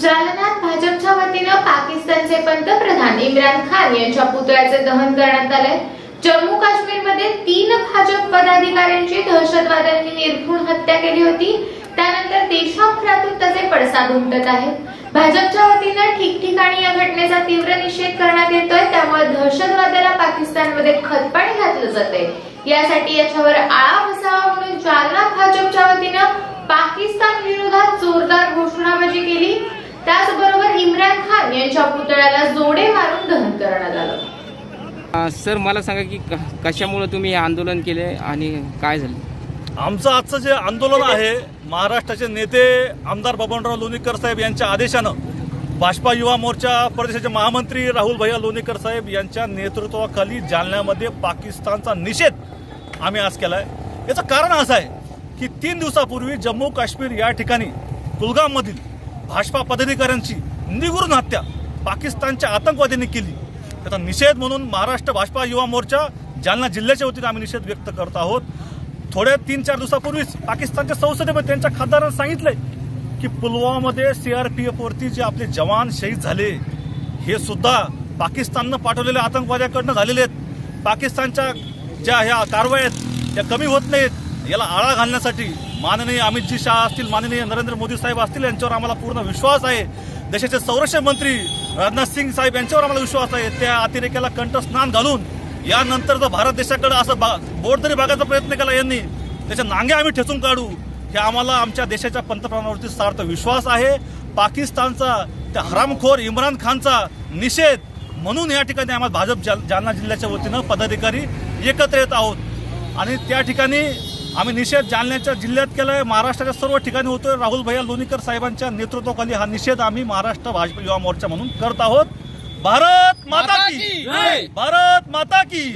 जालन्यात भाजपच्या वतीनं पाकिस्तानचे पंतप्रधान इम्रान खान यांच्या पुतळ्याचे दहन करण्यात आले जम्मू काश्मीरमध्ये तीन भाजप पदाधिकाऱ्यांची दहशतवाद्यांनी निर्घृण हत्या केली होती. त्यानंतर देशभरातून त्याचे पडसाद उमटत आहेत. भाजपच्या वतीनं ठिकठिकाणी या घटनेचा तीव्र निषेध करण्यात येतोय. त्यामुळे दहशतवादाला पाकिस्तानमध्ये खतपाणी घातलं जाते यासाठी याच्यावर आळा बसावा म्हणून जालना भाजपच्या वतीनं पाकिस्तान विरोधात जोरदार त्याचबरोबर इम्रान खान यांच्या पुतळ्याला जोडे मारून दहन करण्यात आलं. सर मला सांगा की क- कशामुळे तुम्ही हे आंदोलन केले आणि काय झालं? आमचं आजचं जे आंदोलन आहे महाराष्ट्राचे नेते आमदार बबनराव लोणीकर साहेब यांच्या आदेशानं भाजपा युवा मोर्चा प्रदेशाचे महामंत्री राहुल भैया लोणीकर साहेब यांच्या नेतृत्वाखाली जालन्यामध्ये पाकिस्तानचा निषेध आम्ही आज केलाय. याचं कारण असं आहे की तीन दिवसापूर्वी जम्मू काश्मीर या ठिकाणी कुलगाममधील भाजपा पदाधिकाऱ्यांची निगुरून हत्या पाकिस्तानच्या आतंकवाद्यांनी केली. त्याचा निषेध म्हणून महाराष्ट्र भाजपा युवा मोर्चा जालना जिल्ह्याच्या वतीने आम्ही निषेध व्यक्त करत आहोत. थोड्या तीन चार दिवसापूर्वीच पाकिस्तानच्या संसदेमध्ये त्यांच्या खासदारांना सांगितलंय की पुलवामामध्ये सीआरपीएफ एफवरती जे आपले जवान शहीद झाले हे सुद्धा पाकिस्ताननं पाठवलेल्या आतंकवाद्याकडनं झालेले आहेत. पाकिस्तानच्या ज्या ह्या कारवाया आहेत त्या कमी होत नाहीत. याला आळा घालण्यासाठी माननीय अमितजी शाह असतील माननीय नरेंद्र मोदी साहेब असतील यांच्यावर आम्हाला पूर्ण विश्वास आहे. देशाचे संरक्षण मंत्री राजनाथ सिंग साहेब यांच्यावर आम्हाला विश्वास आहे. त्या अतिरेक्याला कंठस्नान घालून यानंतर जर भारत देशाकडे असं बा बोट तरी बघायचा प्रयत्न केला यांनी त्याच्या नांगे आम्ही ठेचून काढू. हे आम्हाला आमच्या देशाच्या पंतप्रधानावरती सार्थ विश्वास आहे. पाकिस्तानचा त्या हरामखोर इम्रान खानचा निषेध म्हणून या ठिकाणी आम्हाला भाजप जाल जालना जिल्ह्याच्या वतीनं पदाधिकारी एकत्र येत आहोत. आणि त्या ठिकाणी आम्ही निषेध जालन्याच्या जिल्ह्यात केलाय. महाराष्ट्राच्या सर्व ठिकाणी होतोय. राहुल भैया लोणीकर साहेबांच्या नेतृत्वाखाली हा निषेध आम्ही महाराष्ट्र भाजप युवा मोर्चा म्हणून करत आहोत. भारत माता की भारत माता की